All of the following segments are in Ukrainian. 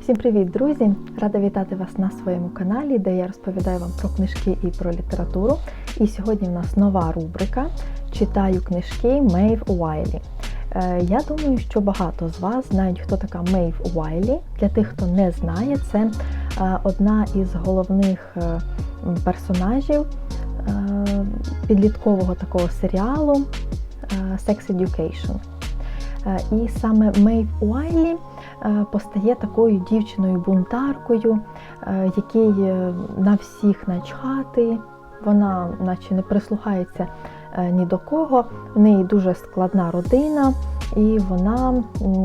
Всім привіт, друзі! Рада вітати вас на своєму каналі, де я розповідаю вам про книжки і про літературу. І сьогодні в нас нова рубрика Читаю книжки Мейв Уайлі. Е, Я думаю, що багато з вас знають, хто така Мейв Уайлі. Для тих, хто не знає, це е, одна із головних е, персонажів підліткового такого серіалу Sex Education. І саме Мейв Уайлі постає такою дівчиною-бунтаркою, е, якій е, на всіх начхати, вона наче не прислухається е, ні до кого, в неї дуже складна родина, і вона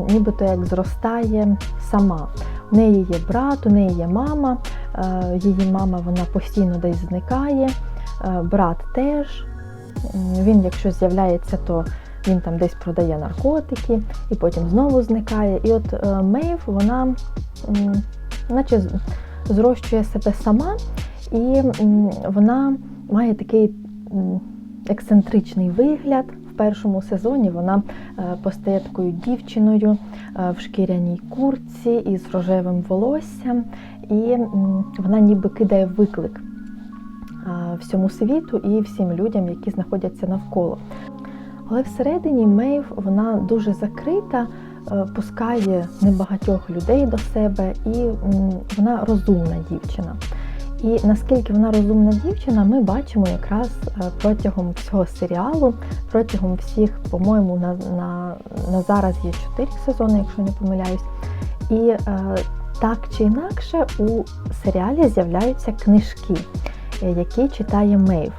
нібито як зростає сама. У неї є брат, у неї є мама, е, її мама вона постійно десь зникає, е, брат теж. Він, якщо з'являється, то він там десь продає наркотики і потім знову зникає. І от Мейв, вона наче зрощує себе сама, і вона має такий ексцентричний вигляд. В першому сезоні вона е, постає такою дівчиною е, в шкіряній куртці із рожевим волоссям, і вона ніби кидає виклик е, всьому світу і всім людям, які знаходяться навколо. Але всередині Мейв вона дуже закрита, е, пускає небагатьох людей до себе, і вона розумна дівчина. І наскільки вона розумна дівчина, ми бачимо якраз е, протягом всього серіалу, протягом всіх, по-моєму, на, на, на зараз є чотири сезони, якщо не помиляюсь. І е, так чи інакше у серіалі з'являються книжки, е, які читає Мейв.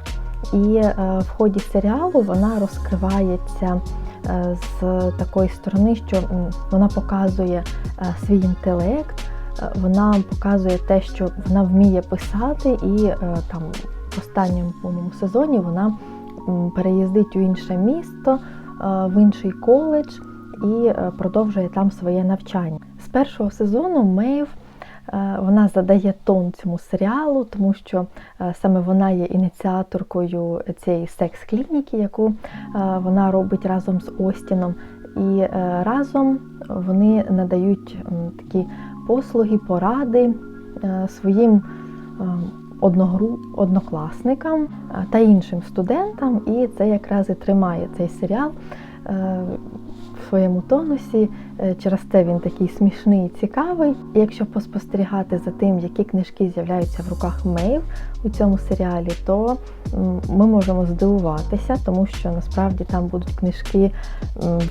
І е, в ході серіалу вона розкривається е, з такої сторони, що вона показує е, свій інтелект, вона показує те, що вона вміє писати, і там в останньому сезоні вона переїздить у інше місто, в інший коледж і продовжує там своє навчання. З першого сезону Мейв вона задає тон цьому серіалу, тому що е, саме вона є ініціаторкою цієї секс-клініки, яку е, вона робить разом з Остіном. І е, разом вони надають такі послуги, поради е, своїм е, однокласникам е, та іншим студентам, і це якраз і тримає цей серіал е, в своєму тонусі. Е, Через це він такий смішний і цікавий. Якщо поспостерігати за тим, які книжки з'являються в руках Мейв у цьому серіалі, то ми можемо здивуватися, тому що насправді там будуть книжки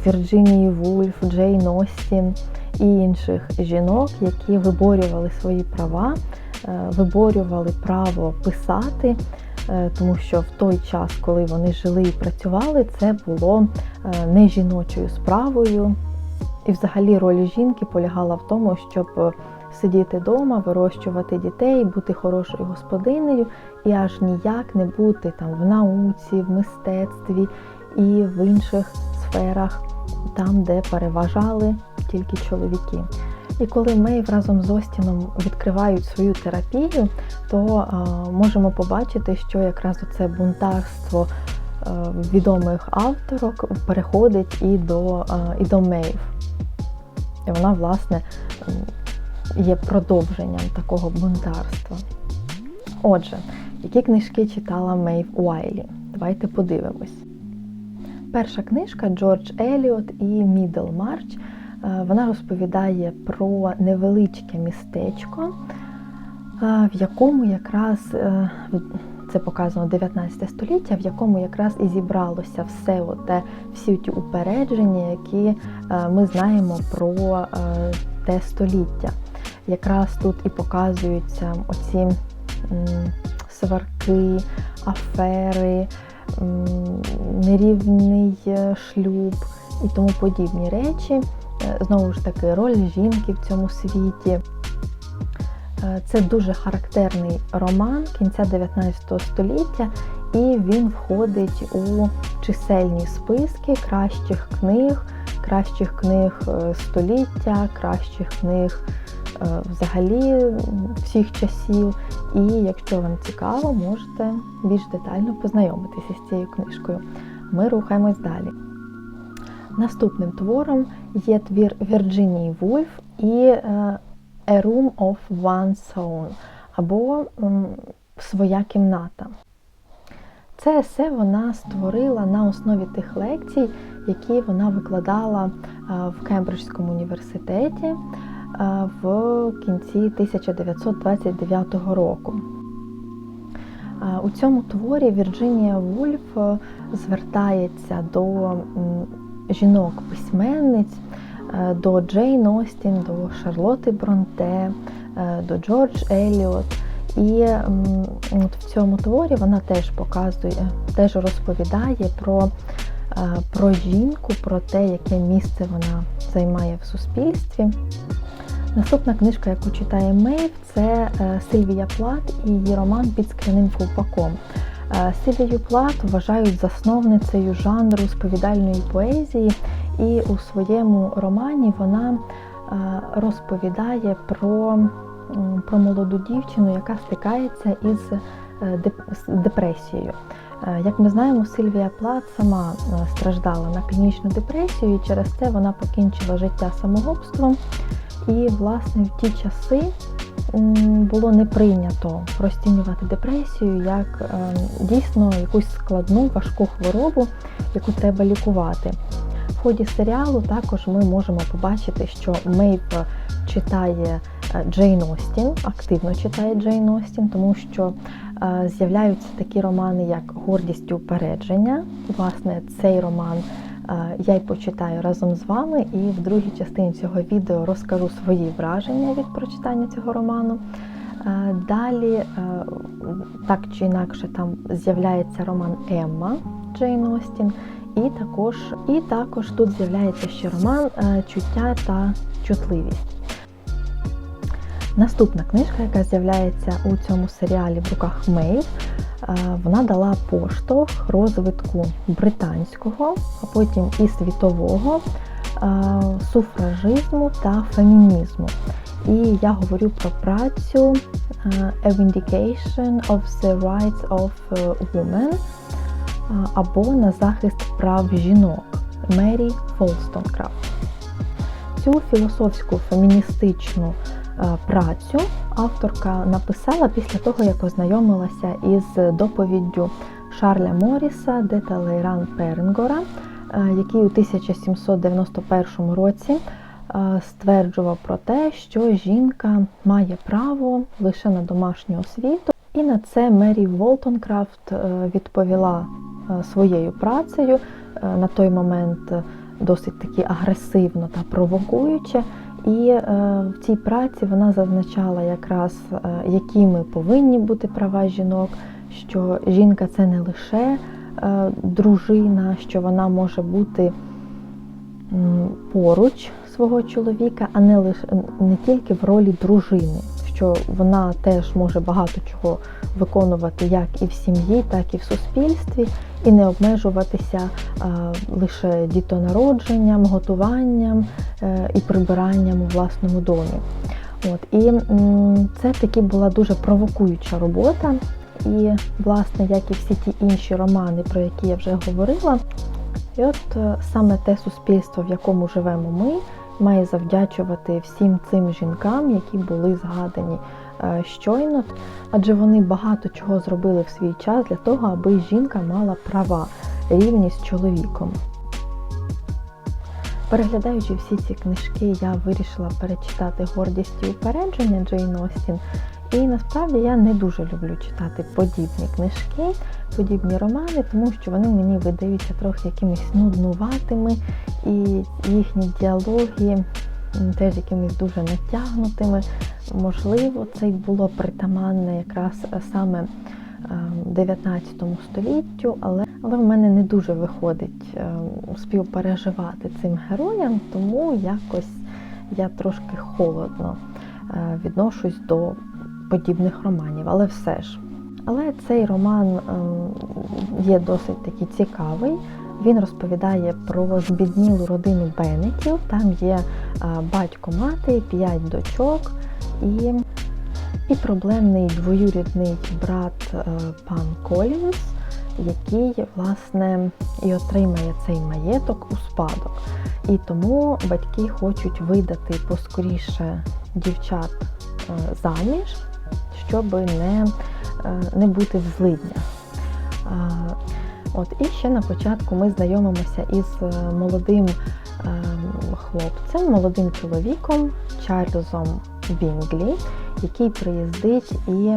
Вірджинії Вульф, Джейн Остін і інших жінок, які виборювали свої права, е, виборювали право писати. Е, Тому що в той час, коли вони жили і працювали, це було е, не жіночою справою. І взагалі роль жінки полягала в тому, щоб е, сидіти вдома, вирощувати дітей, бути хорошою господинею і аж ніяк не бути там в науці, в мистецтві і в інших сферах, там, де переважали тільки чоловіки. І коли Мейв разом з Остіном відкривають свою терапію, то е, можемо побачити, що якраз оце бунтарство е, відомих авторок переходить і до, е, і до Мейв. І вона, власне, є продовженням такого бунтарства. Отже, які книжки читала Мейв Уайлі? Давайте подивимось. Перша книжка Джордж Еліот і Мідл Марч. Вона розповідає про невеличке містечко, е, в якому якраз е, це показано 19 століття, в якому якраз і зібралося все оте, всі ті упередження, які е, ми знаємо про е, те століття. Якраз тут і показуються оці сварки, афери, нерівний е, шлюб і тому подібні речі. Знову ж таки, роль жінки в цьому світі. Е, Це дуже характерний роман кінця 19 століття, і він входить у чисельні списки кращих книг, кращих книг е, століття, кращих книг е, взагалі всіх часів. І якщо вам цікаво, можете більш детально познайомитися з цією книжкою. Ми рухаємось далі. Наступним твором є твір Вірджинії Вульф і е, A Room of One's Own або Своя кімната. Це есе вона створила на основі тих лекцій, які вона викладала в Кембриджському університеті в кінці 1929 року. У цьому творі Вірджинія Вульф е, звертається до жінок-письменниць, е, до Джейн Остін, до Шарлоти Бронте, е, до Джордж Еліот. І от в цьому творі вона теж показує, теж розповідає про, е, про жінку, про те, яке місце вона займає в суспільстві. Наступна книжка, яку читає Мейв, це Сильвія Плат і її роман Під скляним ковпаком. Е, Сильвію Плат вважають засновницею жанру сповідальної поезії, і у своєму романі вона е, розповідає про, про молоду дівчину, яка стикається із е, депресією. Як ми знаємо, Сильвія Плат сама страждала на клінічну депресію, і через це вона покінчила життя самогубством. І, власне, в ті часи було не прийнято розцінювати депресію як е, дійсно якусь складну, важку хворобу, яку треба лікувати. В ході серіалу також ми можемо побачити, що Мейв читає е, Джейн Остін, активно читає Джейн Остін, тому що е, з'являються такі романи, як Гордість і упередження. Власне, цей роман я й почитаю разом з вами, і в другій частині цього відео розкажу свої враження від прочитання цього роману. Далі, так чи інакше, там з'являється роман Емма Джейн Остін, і також, і також тут з'являється ще роман Чуття та чутливість. Наступна книжка, яка з'являється у цьому серіалі в руках Мейв, вона дала поштовх розвитку британського, а потім і світового е, суфражизму та фемінізму. І я говорю про працю е, A Vindication of the Rights of Women е, або на захист прав жінок Мері Фолстонкрафт. Цю філософську феміністичну е, працю авторка написала після того, як ознайомилася із доповіддю Шарля Моріса де Талейран Перенгора, е, який у 1791 році е, стверджував про те, що жінка має право лише на домашню освіту. І на це Мері Волтонкрафт е, відповіла е, своєю працею е, на той момент е, досить таки агресивно та провокуюче. І е, в цій праці вона зазначала якраз, е, якими повинні бути права жінок, що жінка це не лише е, дружина, що вона може бути поруч свого чоловіка, а не лише не тільки в ролі дружини, що вона теж може багато чого виконувати як і в сім'ї, так і в суспільстві, і не обмежуватися е, лише дітонародженням, готуванням е, і прибиранням у власному домі. От і це таки була дуже провокуюча робота. І, власне, як і всі ті інші романи, про які я вже говорила, і от е, саме те суспільство, в якому живемо ми, має завдячувати всім цим жінкам, які були згадані е, щойно, адже вони багато чого зробили в свій час для того, аби жінка мала права рівні з чоловіком. Переглядаючи всі ці книжки, я вирішила перечитати гордість і упередження Джейн Остін. І насправді я не дуже люблю читати подібні книжки, подібні романи, тому що вони мені видаються трохи якимись нуднуватими, і їхні діалоги теж якимись дуже натягнутими. Можливо, це й було притаманне якраз е, саме е, 19 століттю, але, але в мене не дуже виходить е, співпереживати цим героям, тому якось я трошки холодно е, відношусь до подібних романів, але все ж. Але цей роман ем, є досить такий цікавий. Він розповідає про збіднілу родину Беннетів. Там є е, батько мати, п'ять дочок і, і проблемний двоюрідний брат е, пан Колінс, який власне і отримає цей маєток у спадок. І тому батьки хочуть видати поскоріше дівчат е, заміж, щоб не, е, не бути в злиднях. От і ще на початку ми знайомимося із е, молодим е, хлопцем, молодим чоловіком Чарльзом Бінглі, який приїздить і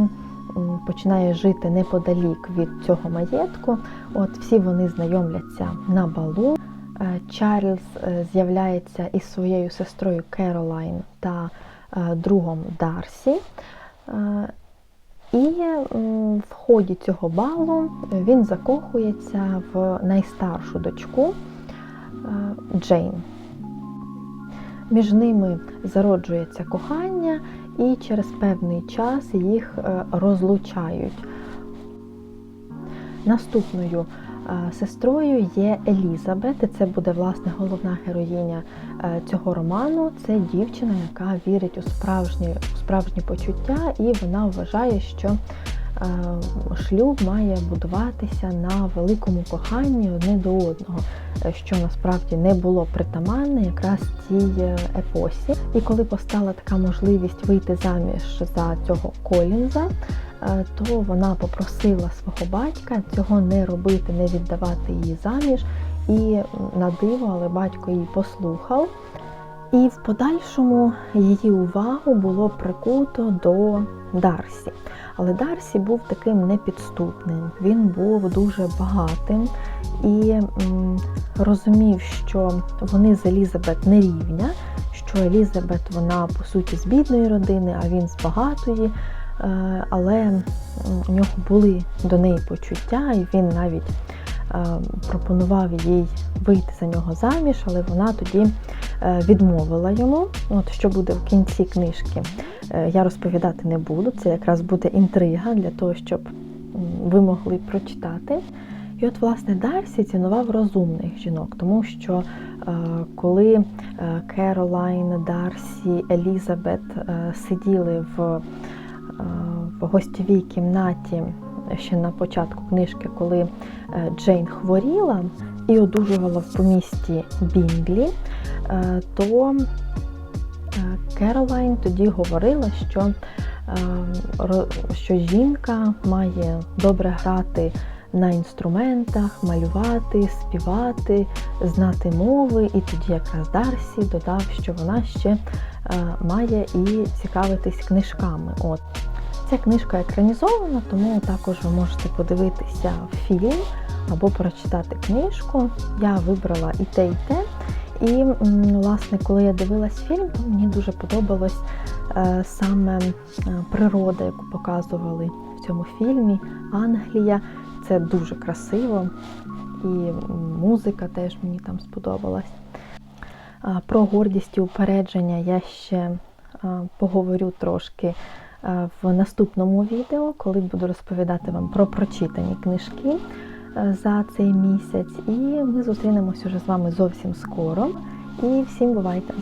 починає жити неподалік від цього маєтку. От всі вони знайомляться на балу. Чарльз з'являється із своєю сестрою Керолайн та другом Дарсі. Е, І в ході цього балу він закохується в найстаршу дочку е, Джейн. Між ними зароджується кохання, і через певний час їх е, розлучають. Наступною е, сестрою є Елізабет, це буде власне головна героїня е, цього роману. Це дівчина, яка вірить у справжні, у справжні почуття, і вона вважає, що е, шлюб має будуватися на великому коханні одне до одного, е, що насправді не було притаманне якраз цій епосі. І коли постала така можливість вийти заміж за цього Колінза, то вона попросила свого батька цього не робити, не віддавати її заміж. І на диво, але батько її послухав. І в подальшому її увагу було прикуто до Дарсі. Але Дарсі був таким непідступним, він був дуже багатим і розумів, що вони з Елізабет не рівня, що Елізабет вона по суті з бідної родини, а він з багатої. Е, Але у нього були до неї почуття, і він навіть е, пропонував їй вийти за нього заміж, але вона тоді е, відмовила йому. От що буде в кінці книжки, я розповідати не буду. Це якраз буде інтрига для того, щоб ви могли прочитати. І от, власне, Дарсі цінував розумних жінок, тому що коли Керолайн, Дарсі, Елізабет сиділи в, в гостьовій кімнаті ще на початку книжки, коли е, Джейн хворіла і одужувала в помісті Бінглі, е, то е, Керолайн тоді говорила, що, е, що жінка має добре грати на інструментах, малювати, співати, знати мови. І тоді якраз Дарсі додав, що вона ще е, має і цікавитись книжками. От. Ця книжка екранізована, тому також ви можете подивитися фільм або прочитати книжку. Я вибрала і те, і те. І власне, коли я дивилась фільм, то мені дуже подобалось е, саме е, природа, яку показували в цьому фільмі. Англія. Це дуже красиво, і музика теж мені там сподобалась. Про гордість і упередження я ще а, поговорю трошки в наступному відео, коли буду розповідати вам про прочитані книжки е, за цей місяць. І ми зустрінемось уже з вами зовсім скоро. І всім бувайте!